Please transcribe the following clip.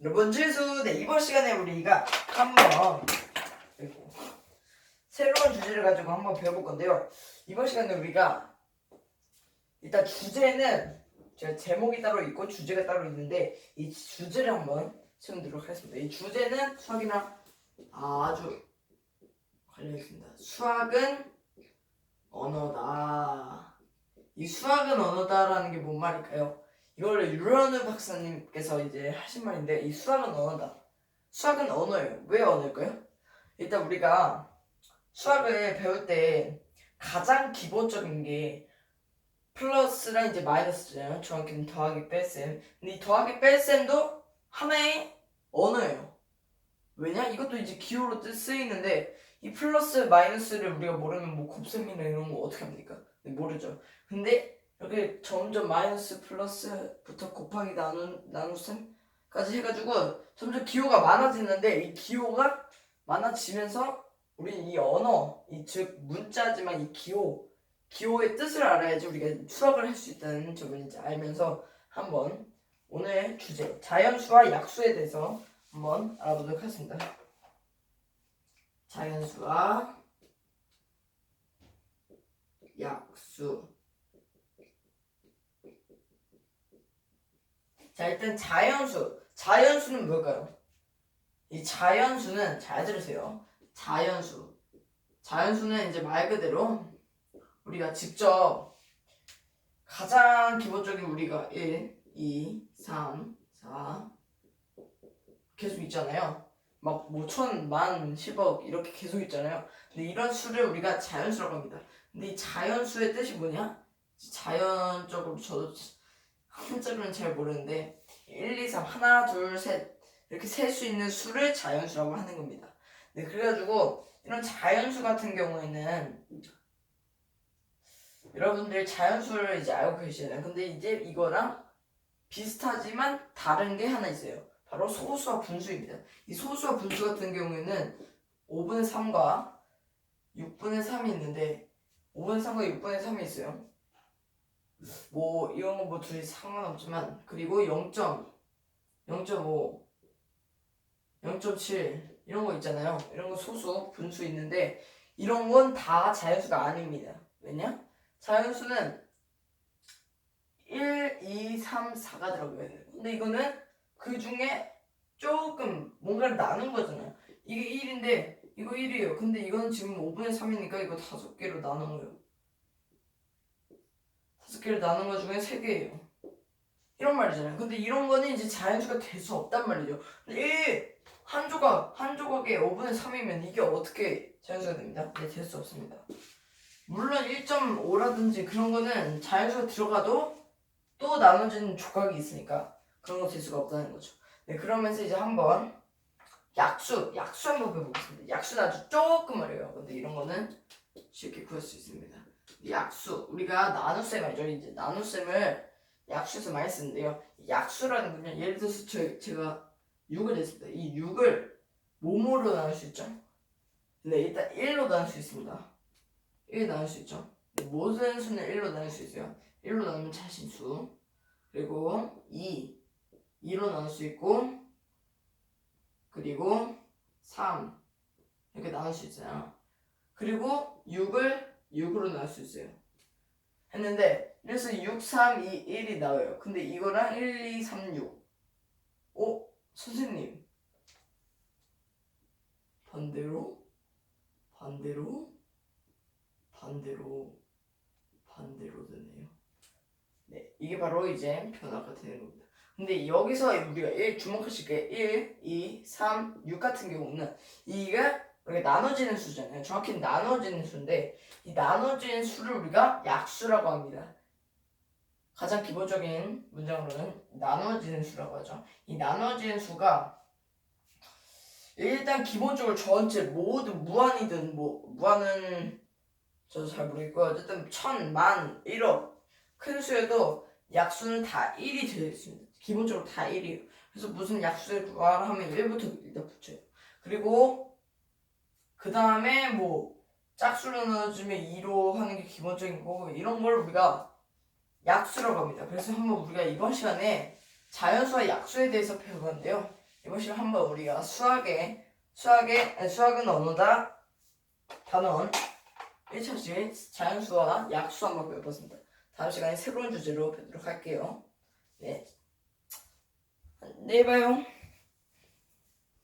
여러분 지수 네 이번 시간에 우리가 한번 새로운 주제를 가지고 한번 배워볼 건데요. 이번 시간에 우리가 일단 주제는 제가 제목이 따로 있고 주제가 따로 있는데 이 주제를 한번 세우도록 하겠습니다. 이 주제는 수학이랑 아주 관련 있습니다. 수학은 언어다. 이 수학은 언어다라는 게 뭔 말일까요? 이거를 유런우 박사님께서 이제 하신 말인데 이 수학은 언어다. 수학은 언어예요. 왜 언어일까요? 일단 우리가 수학을 배울 때 가장 기본적인 게 플러스랑 이제 마이너스잖아요. 정확히는 더하기 뺄셈. 근데 이 더하기 뺄셈도 하나의 언어예요. 왜냐? 이것도 이제 기호로 뜻 쓰이는데 이 플러스 마이너스를 우리가 모르면 뭐 곱셈이나 이런 거 어떻게 합니까? 모르죠. 근데 이렇게 점점 마이너스 플러스부터 곱하기 나눈 나눗셈까지 해가지고 점점 기호가 많아지는데 이 기호가 많아지면서 우리 이 언어 이 즉 문자지만 이 기호 기호의 뜻을 알아야지 우리가 수학을 할 수 있다는 점을 이제 알면서 한번 오늘 주제 자연수와 약수에 대해서 한번 알아보도록 하겠습니다. 자연수와 약수 자 일단 자연수. 자연수는 뭘까요? 이 자연수는 잘 들으세요. 자연수. 자연수는 이제 말 그대로 우리가 직접 가장 기본적인 우리가 1, 2, 3, 4 계속 있잖아요. 막뭐 천, 만, 십억 이렇게 계속 있잖아요. 근데 이런 수를 우리가 자연수라고 합니다. 근데 이 자연수의 뜻이 뭐냐? 자연적으로 저도 한자로는 잘 모르는데 1, 2, 3 하나 둘 셋 이렇게 셀 수 있는 수를 자연수라고 하는 겁니다. 네 그래가지고 이런 자연수 같은 경우에는 여러분들 자연수를 이제 알고 계시잖아요. 근데 이제 이거랑 비슷하지만 다른 게 하나 있어요. 바로 소수와 분수입니다. 이 소수와 분수 같은 경우에는 5분의 3과 6분의 3이 있는데 5분의 3과 6분의 3이 있어요. 뭐 이런 거뭐 둘이 상관없지만 그리고 0. 0.5 0.7 이런 거 있잖아요. 이런 거 소수 분수 있는데 이런 건 다 자연수가 아닙니다. 왜냐? 자연수는 1, 2, 3, 4가 들어가야 돼요. 근데 이거는 그 중에 조금 뭔가를 나눈 거잖아요. 이게 1인데 이거 1이에요. 근데 이거는 지금 5분의 3이니까 이거 다섯 개로 나눈 거예요. 다섯 개를 나눈 것 중에 세 개예요. 이런 말이잖아요. 근데 이런 거는 이제 자연수가 될 수 없단 말이죠. 근데 이한 조각, 한 조각에 5분의 3이면 이게 어떻게 자연수가 됩니다? 네, 될 수 없습니다. 물론 1.5라든지 그런 거는 자연수가 들어가도 또 나눠진 조각이 있으니까 그런 거 될 수가 없다는 거죠. 네, 그러면서 이제 한번 약수, 약수 한번 배워보겠습니다. 약수는 아주 조금 어려워요. 근데 이런 거는 쉽게 구할 수 있습니다. 약수 우리가 나눗셈 알죠? 이제 나눗셈을 약수에서 많이 쓰는데요. 약수라는 건요. 예를 들어서 저, 제가 6을 냈습니다. 이 6을 몸으로 나눌 수 있죠? 네, 일단 1로 나눌 수 있습니다. 1 나눌 수 있죠? 네, 모든 수는 1로 나눌 수 있어요. 1로 나누면 자신수. 그리고 2, 2로 나눌 수 있고, 그리고 3 이렇게 나눌 수 있어요. 그리고 6을 6으로 나올 수 있어요. 했는데 그래서 6, 3, 2, 1이 나와요. 근데 이거랑 1, 2, 3, 6. 어? 선생님. 반대로 반대로 반대로 반대로 되네요. 네, 이게 바로 이제 변화가 되는 겁니다. 근데 여기서 우리가 1 주목하실 게 1, 2, 3, 6 같은 경우는 이가 이렇게 나눠지는 수잖아요. 정확히 나눠지는 수인데 이 나눠진 수를 우리가 약수라고 합니다. 가장 기본적인 문장으로는 나눠지는 수라고 하죠. 이 나눠지는 수가 일단 기본적으로 전체 모든 무한이든 뭐 무한은 저도 잘 모르겠고 어쨌든 천, 만, 일억 큰 수에도 약수는 다 1이 되어 있습니다. 기본적으로 다 1이에요. 그래서 무슨 약수를 구하라 하면 1부터 일단 붙여요. 그리고 그 다음에 뭐 짝수로 넣어주면 2로 하는 게 기본적인 거고 이런 걸 우리가 약수라고 합니다. 그래서 한번 우리가 이번 시간에 자연수와 약수에 대해서 배워봤는데요. 이번 시간 한번 우리가 수학의 아니, 수학은 언어다 단원 1차시 자연수와 약수 한번 배워봤습니다. 다음 시간에 새로운 주제로 뵙도록 할게요. 네. 내일 봐요.